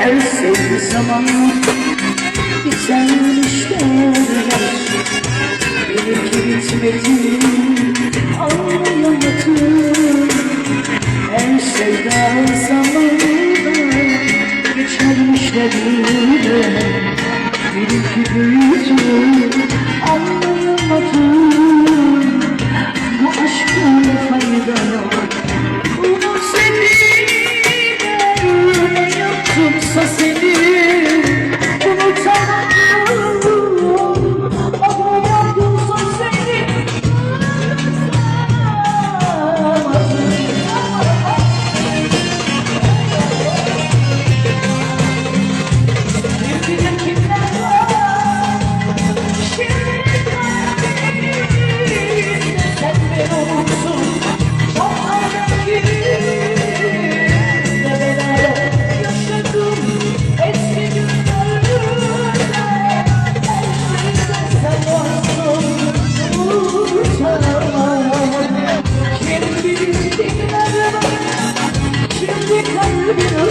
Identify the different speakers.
Speaker 1: her sevgi zamanla bitermiş derler Benimki bitmedi anlayamadım Her sevda zamanla geçermiş derler Benimki büyüdü anlayamadım